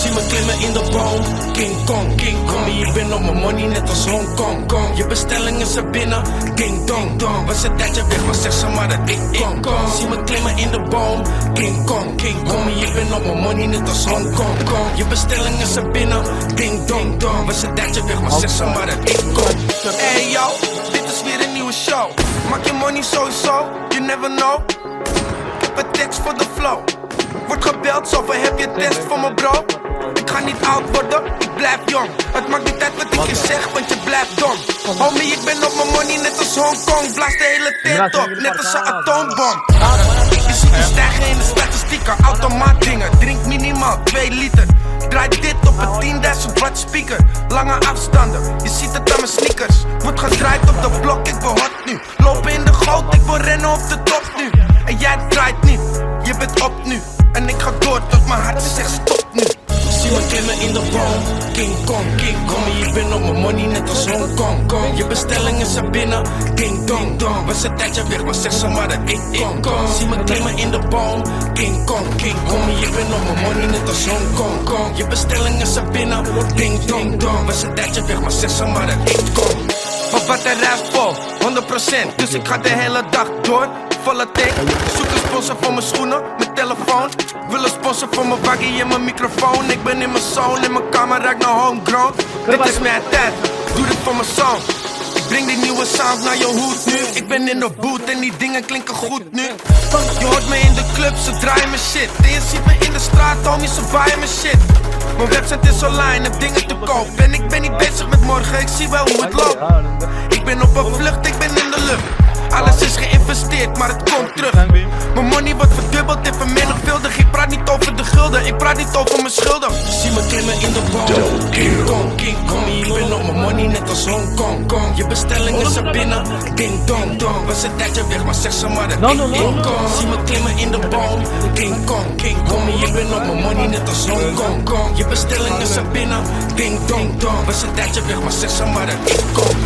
Zie me klimmen in de boom, King Kong, King Kong. Homie, je bent op mijn money net als Hong Kong, Kong. Je bestellingen zijn binnen, King Dong Dong. Was een tijdje weg, maar zeg ze maar dat ik kom, kom. Zie me klimmen in de boom, King Kong, King Kong. Homie, je bent op mijn money net als Hong Kong, Kong. Je bestellingen zijn binnen, King Dong Dong. Was een tijdje weg, maar zeg ze maar dat ik kom. Hey yo, dit is weer een nieuwe show. Maak je money sowieso, you never know. Ik heb een tekst voor de flow. Word gebeld, zoveel heb je test voor me bro. Ik ga niet oud worden, ik blijf jong. Het maakt niet uit wat ik je zeg, want je blijft dom. Homie, ik ben op mijn money net als Hongkong. Blaas de hele tent op, net als een atoombom. Je ziet me stijgen in de statistieken, automaat dingen. Drink minimaal 2 liter. Draai dit op een 10.000 watt speaker. Lange afstanden, je ziet het aan mijn sneakers. Wordt gedraaid op de blok, ik word hot nu. Lopen in de goot, ik wil rennen op de top nu. En jij draait niet, je bent op nu. En ik ga door tot mijn hart zegt stop King Kong, King Kong. Je bent op mijn money net als Hong Kong, Kong. Je bestellingen zijn binnen, King Dong Dong. Was een tijdje weg, maar zeg ze maar dat ik kom. Zie me klimmen in de boom, King Kong, King Kong. Je bent op mijn money net als Hong Kong, Kong. Je bestellingen zijn binnen, King Dong Dong. Was een tijdje weg, maar zeg ze maar dat ik kom. Batterij is vol, 100%. Dus ik ga de hele dag door. Volle tank. Zoek een sponsor voor mijn schoenen, mijn telefoon. Wil een sponsor voor mijn waggie en mijn microfoon. Ik ben in mijn zone en mijn kamer ruikt naar homegrown. Dit is mijn tijd, doe dit voor mijn zoon. Ik breng die nieuwe sound naar je hoed nu. Ik ben in de boot en die dingen klinken goed nu. Je hoort me in de club, ze draaien mijn shit. En je ziet me in de straat, homie, ze baaien mijn shit. Mijn website is online, heb dingen te koop. En ik ben niet bezig met morgen, ik zie wel hoe het loopt. Ik ben op een vlucht, ik ben in de lucht. Is geïnvesteerd, maar het komt terug. Mijn money wordt verdubbeld en vermenigvuldigd. Ik praat niet over de gulden, ik praat niet over mijn schulden. Zie me klimmen in de boom. King Kong, King Kong. Ik ben op mijn money net als Hong Kong, Kong. Je bestellingen zijn binnen, ding dong dong. Was een tijdje weg, maar zeg ze maar dat ik inkom. Zie me klimmen in de boom. King Kong, King Kong. Ik ben op mijn money net als Hong Kong, Kong. Je bestellingen zijn binnen, ding dong dong. Was een tijdje weg, maar zeg ze maar dat ik kom.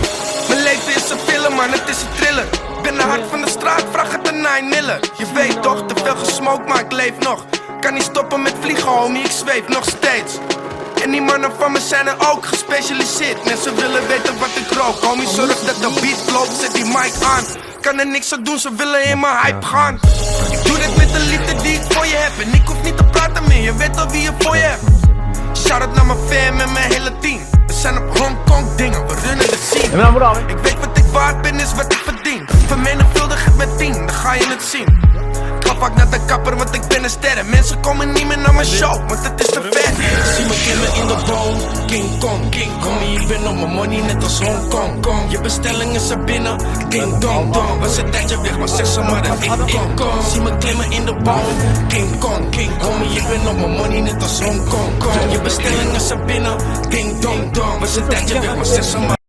Mijn leven is een film, man, het is een thriller. Hart van de straat, vraag het aan 9 Miller. Je weet toch, te veel gesmokt, maar ik leef nog. Kan niet stoppen met vliegen, homie, ik zweef nog steeds. En die mannen van me zijn er ook gespecialiseerd. Mensen willen weten wat ik rook. Homie, zorg dat de beat klopt, zet die mic aan. Kan er niks aan doen, ze willen in mijn hype gaan. Ik doe dit met de liefde die ik voor je heb. En ik hoef niet te praten meer, je weet al wie je voor je hebt. Shout out naar mijn fam en mijn hele team. We zijn op Hongkong dingen, we runnen de scene. Ik weet wat ik waard ben, is wat ik verdien. Je het zien. Ik ga vaak naar de kapper, want ik ben een ster. En Mensen komen niet meer naar mijn show, want het is te ver. Zie me klimmen in de boom, King Kong, King Kong. Ik ben op mijn money net als Hong Kong, Kong. Je bestellingen zijn binnen, King Dong Dong. Was een tijdje weg, maar zeg ze maar dat ik. Zie me klimmen in de boom, King Kong, King Kong. Ik ben op mijn money net als Hong Kong, Kong. Je bestellingen zijn binnen, King Dong Dong. Was een tijdje weg, maar zeg ze maar.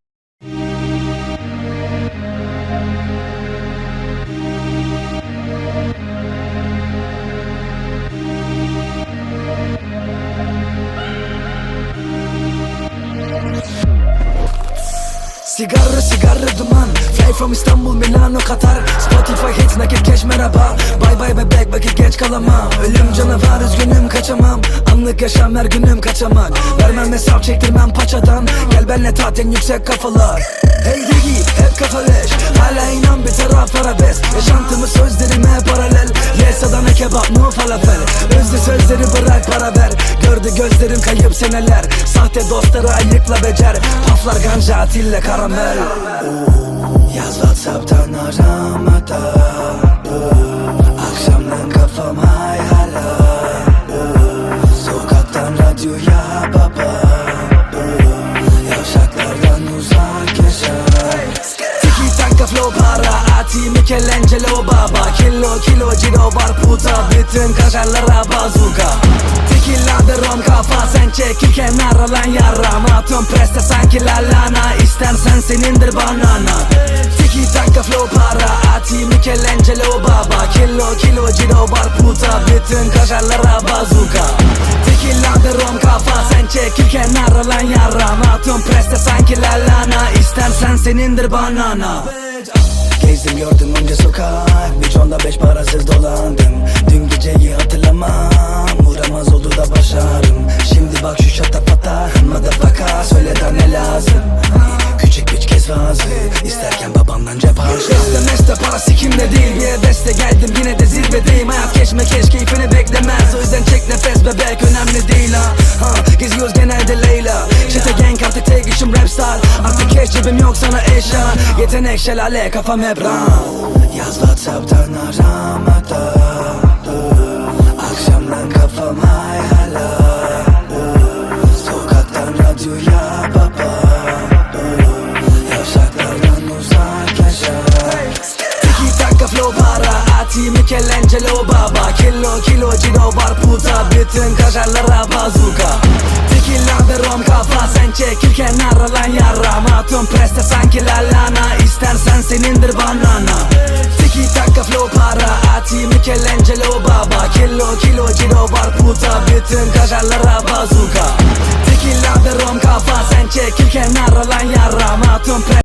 Sigara sigara duman. Fly from Istanbul Milano Katar. Spotify hits nakit cash merhaba. Bye bye bebek vakit geç kalamam. Ölüm canavar üzgünüm kaçamam. Anlık yaşam her günüm kaçamak. Vermem hesap çektirmem paçadan. Gel benle tat en yüksek kafalar. Hey digi hep kafa leş. Hala inan bir taraf arabesk Yaşantımı sözlerime paralel. Yes Adana kebap no falafel. Özlü sözleri bırak para ver Gördü gözlerim kayıp seneler. Sahte dostları ayıkla becer. Paflar ganja atille karamel. Yaz Whatsapp'tan aramada Akşamdan kafam hayala. Sokaktan radyoya baba. Yavşaklardan uzak yaşa. Tiki taka flow para Atimi Michelangelo baba. Kilo kilo ciro var puta. Bütün kaşarlara bazuka. De rom kafa sen çekil kenara lan yarram Atom preste sanki lalana İstersen senindir banana. Tiki taka flow para. Ati Michelangelo baba. Kilo kilo ciro var puta Bütün kaşarlara bazuka. De rom kafa sen çekil kenara lan yarram Atom preste sanki lalana İstersen senindir banana. Gezdim gördüm onca sokak. Bir tonda beş parasız dolandım. Dün geceyi hatırlamam. Uğramaz oldu da başarım Şimdi bak şu şata pata Motherfucker söyle da ne lazım? Küçük bir kez vazı İsterken babamdan cep harçlı Beste meste para sikimde değil Bir hevesle geldim yine de zirvedeyim. Hayat geçme keş keyfini beklemez O yüzden çek nefes bebek önemli değil ha, ha Geziyoruz genelde Leyla. Çete gang artık tek işim rap star. Artık keş cebim yok sana eşya. Yetenek şelale kafam hep ram. Yaz whatsapp'tan aramada Kilo kilo ciro var puta Bütün kaşarlara bazuka Tequila de rom kafa sen çekil kenara lan yarram Atom preste sanki lalana İstersen senindir banana. Tiki taka flow para Ati Michelangelo baba. Kilo kilo ciro var puta Bütün kaşarlara bazuka Tequila de rom kafa sen çekil kenara lan yarram Atom preste